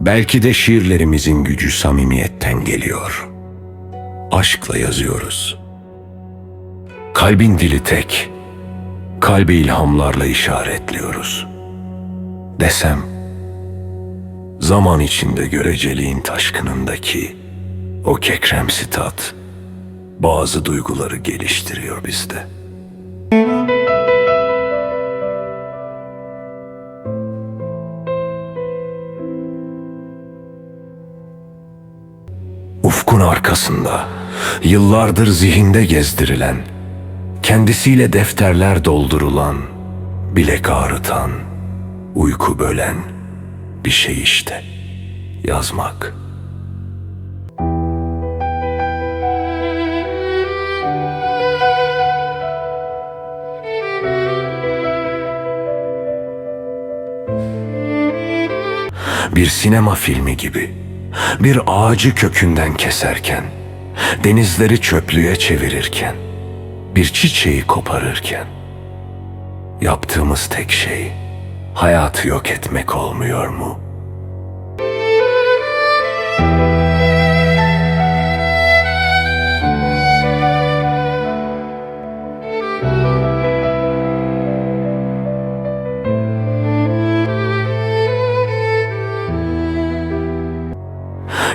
Belki de şiirlerimizin gücü samimiyetten geliyor. Aşkla yazıyoruz. Kalbin dili tek, kalbi ilhamlarla işaretliyoruz. Desem, zaman içinde göreceliğin taşkınındaki o kekremsi tat bazı duyguları geliştiriyor bizde. Arkasında yıllardır zihinde gezdirilen, kendisiyle defterler doldurulan, bilek ağrıtan, uyku bölen bir şey işte yazmak. Bir sinema filmi gibi bir ağacı kökünden keserken, denizleri çöplüğe çevirirken, bir çiçeği koparırken yaptığımız tek şey hayatı yok etmek olmuyor mu?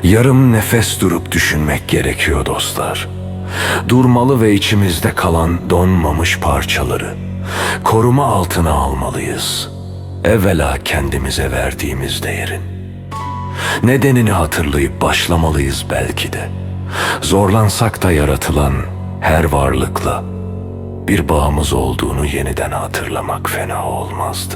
Yarım nefes durup düşünmek gerekiyor dostlar. Durmalı ve içimizde kalan donmamış parçaları koruma altına almalıyız. Evvela kendimize verdiğimiz değerin. Nedenini hatırlayıp başlamalıyız belki de. Zorlansak da yaratılan her varlıkla bir bağımız olduğunu yeniden hatırlamak fena olmazdı.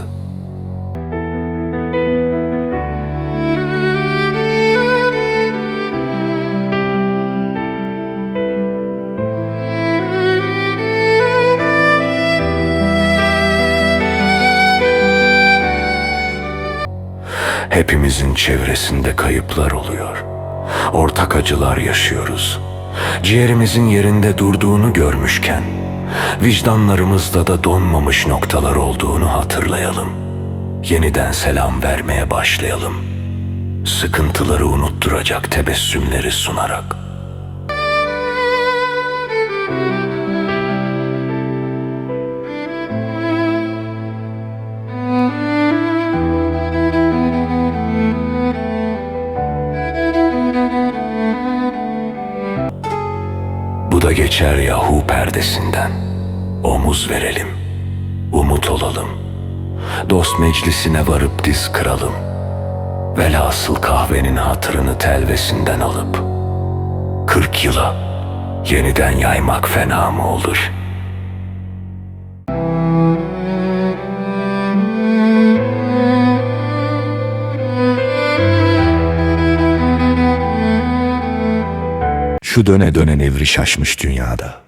Hepimizin çevresinde kayıplar oluyor. Ortak acılar yaşıyoruz. Ciğerimizin yerinde durduğunu görmüşken, vicdanlarımızda da donmamış noktalar olduğunu hatırlayalım. Yeniden selam vermeye başlayalım. Sıkıntıları unutturacak tebessümleri sunarak. Bu da geçer yahu perdesinden. Omuz verelim, umut olalım. Dost meclisine varıp diz kıralım. Velhasıl kahvenin hatırını telvesinden alıp. Kırk yıla yeniden yaymak fena mı olur? Şu döne dönen evri şaşmış dünyada.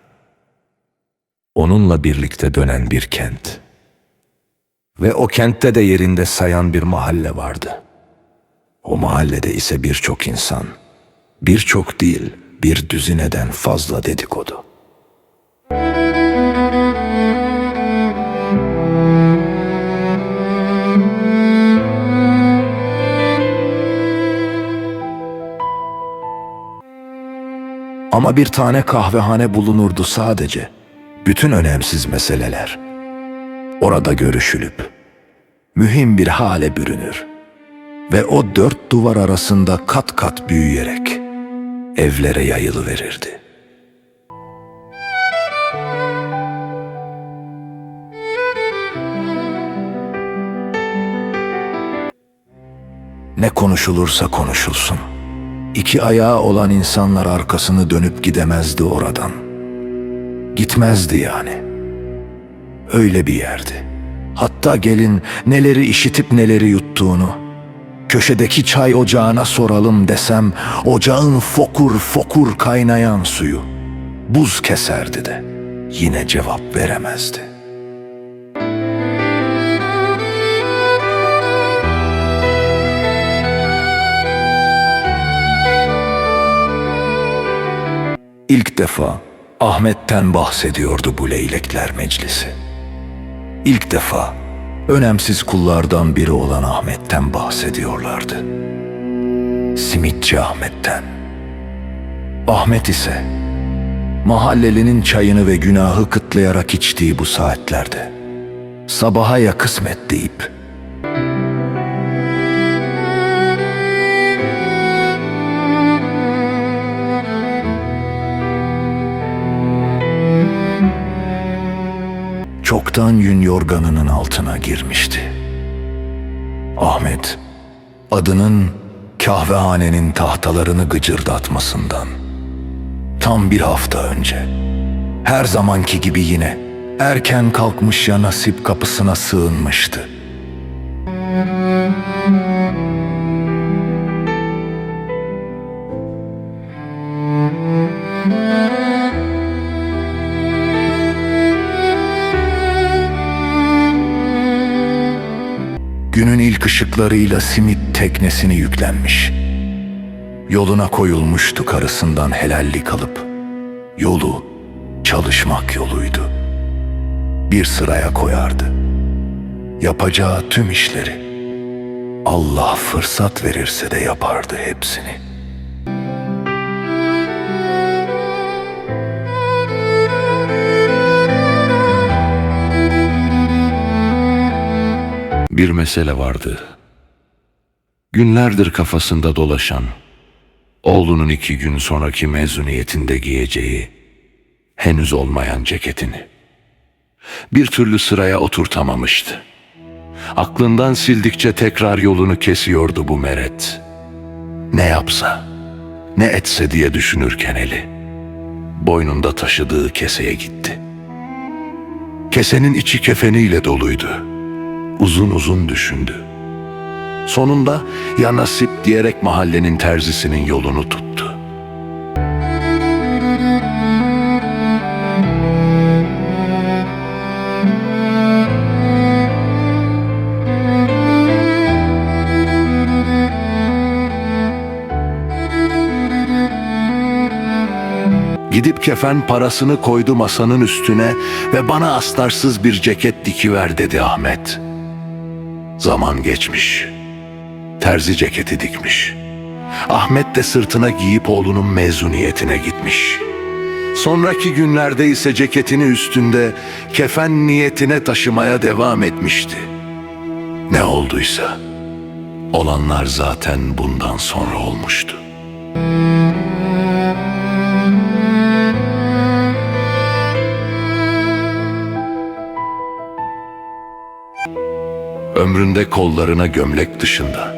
Onunla birlikte dönen bir kent. Ve o kentte de yerinde sayan bir mahalle vardı. O mahallede ise birçok insan, birçok değil bir düzineden fazla dedikodu. Ama bir tane kahvehane bulunurdu sadece. Bütün önemsiz meseleler. Orada görüşülüp mühim bir hale bürünür. Ve o dört duvar arasında kat kat büyüyerek evlere yayılı verirdi. Ne konuşulursa konuşulsun. İki ayağı olan insanlar arkasını dönüp gidemezdi oradan. Gitmezdi yani. Öyle bir yerdi. Hatta gelin neleri işitip neleri yuttuğunu, köşedeki çay ocağına soralım desem, ocağın fokur fokur kaynayan suyu, buz keserdi de yine cevap veremezdi. İlk defa Ahmet'ten bahsediyordu bu leylekler meclisi. İlk defa önemsiz kullardan biri olan Ahmet'ten bahsediyorlardı. Simitçi Ahmet'ten. Ahmet ise mahallelinin çayını ve günahı kıtlayarak içtiği bu saatlerde sabaha ya kısmet deyip çoktan yün yorganının altına girmişti. Ahmet, adının kahvehanenin tahtalarını gıcırdatmasından tam bir hafta önce, her zamanki gibi yine erken kalkmış ya nasip kapısına sığınmıştı. İlk ışıklarıyla simit teknesini yüklenmiş. Yoluna koyulmuştu karısından helallik alıp. Yolu çalışmak yoluydu. Bir sıraya koyardı. Yapacağı tüm işleri. Allah fırsat verirse de yapardı hepsini. Bir mesele vardı. Günlerdir kafasında dolaşan, oğlunun iki gün sonraki mezuniyetinde giyeceği, henüz olmayan ceketini. Bir türlü sıraya oturtamamıştı. Aklından sildikçe tekrar yolunu kesiyordu bu meret. Ne yapsa, ne etse diye düşünürken eli, boynunda taşıdığı keseye gitti. Kesenin içi kefeniyle doluydu uzun uzun düşündü. Sonunda ya nasip diyerek mahallenin terzisinin yolunu tuttu. Gidip kefen parasını koydu masanın üstüne ve bana astarsız bir ceket dikiver dedi Ahmet. Zaman geçmiş. Terzi ceketi dikmiş. Ahmet de sırtına giyip oğlunun mezuniyetine gitmiş. Sonraki günlerde ise ceketini üstünde kefen niyetine taşımaya devam etmişti. Ne olduysa olanlar zaten bundan sonra olmuştu. ömründe kollarına gömlek dışında.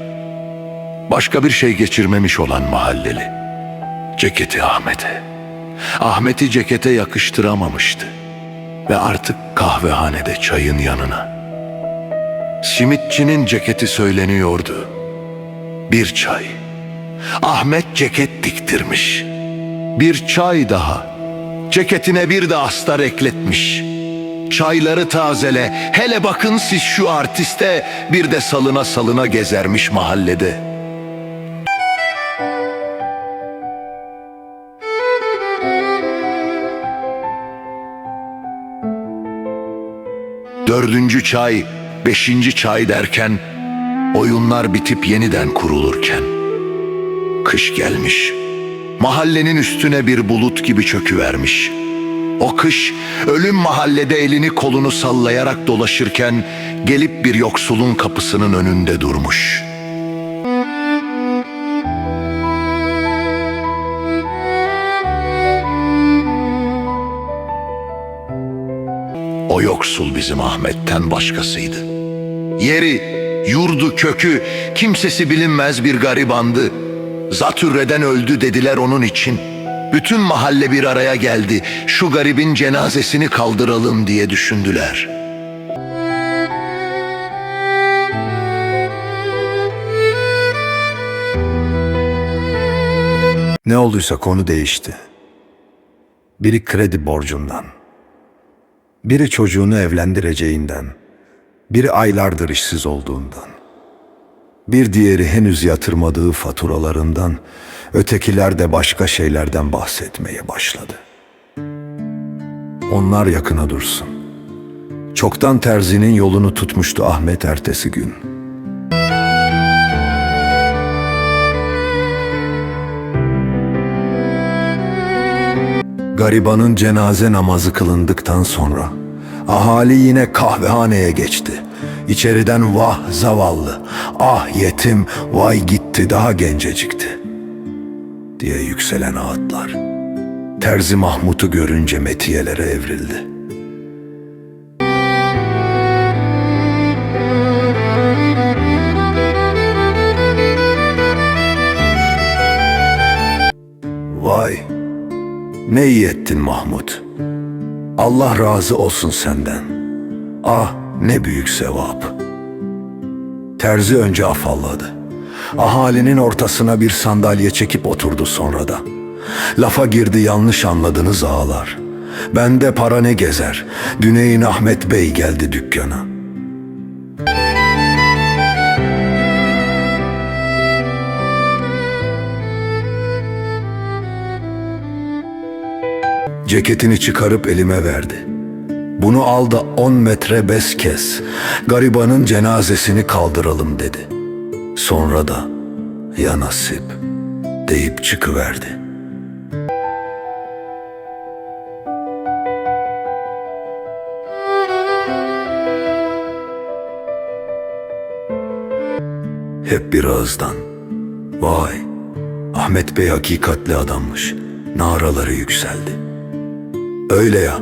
Başka bir şey geçirmemiş olan mahalleli. Ceketi Ahmet'e. Ahmet'i cekete yakıştıramamıştı. Ve artık kahvehanede çayın yanına. Simitçinin ceketi söyleniyordu. Bir çay. Ahmet ceket diktirmiş. Bir çay daha. Ceketine bir de astar ekletmiş.'' Çayları tazele. Hele bakın siz şu artiste bir de salına salına gezermiş mahallede. Dördüncü çay, beşinci çay derken oyunlar bitip yeniden kurulurken kış gelmiş. Mahallenin üstüne bir bulut gibi çöküvermiş. O kış ölüm mahallede elini kolunu sallayarak dolaşırken gelip bir yoksulun kapısının önünde durmuş. O yoksul bizim Ahmet'ten başkasıydı. Yeri, yurdu, kökü, kimsesi bilinmez bir garibandı. Zatürreden öldü dediler onun için. Bütün mahalle bir araya geldi. Şu garibin cenazesini kaldıralım diye düşündüler. Ne olduysa konu değişti. Biri kredi borcundan, biri çocuğunu evlendireceğinden, biri aylardır işsiz olduğundan, bir diğeri henüz yatırmadığı faturalarından, ötekiler de başka şeylerden bahsetmeye başladı. Onlar yakına dursun. Çoktan terzinin yolunu tutmuştu Ahmet ertesi gün. Garibanın cenaze namazı kılındıktan sonra ahali yine kahvehaneye geçti. İçeriden vah zavallı, ah yetim, vay gitti daha gencecikti diye yükselen ağıtlar. Terzi Mahmut'u görünce metiyelere evrildi. Ne iyi ettin Mahmut. Allah razı olsun senden. Ah ne büyük sevap. Terzi önce afalladı. Ahalinin ortasına bir sandalye çekip oturdu sonra da. Lafa girdi yanlış anladınız ağalar. Bende para ne gezer. Düneyin Ahmet Bey geldi dükkana. Ceketini çıkarıp elime verdi. Bunu al da on metre bez kes. Garibanın cenazesini kaldıralım dedi. Sonra da ya nasip deyip çıkıverdi. Hep bir ağızdan. Vay, Ahmet Bey hakikatli adammış. Naraları yükseldi. Öyle ya,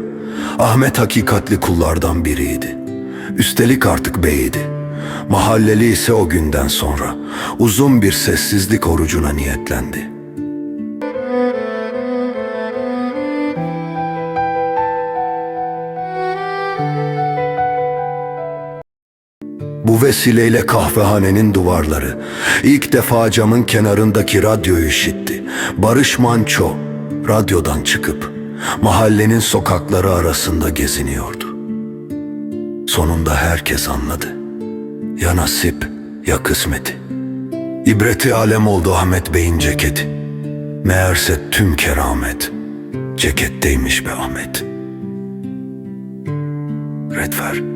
Ahmet hakikatli kullardan biriydi. Üstelik artık beydi. Mahalleli ise o günden sonra uzun bir sessizlik orucuna niyetlendi. Bu vesileyle kahvehanenin duvarları ilk defa camın kenarındaki radyoyu işitti. Barış Manço radyodan çıkıp mahallenin sokakları arasında geziniyordu. Sonunda herkes anladı. Ya nasip ya kısmeti. İbreti alem oldu Ahmet Bey'in ceketi. Meğerse tüm keramet ceketteymiş be Ahmet. Redfer.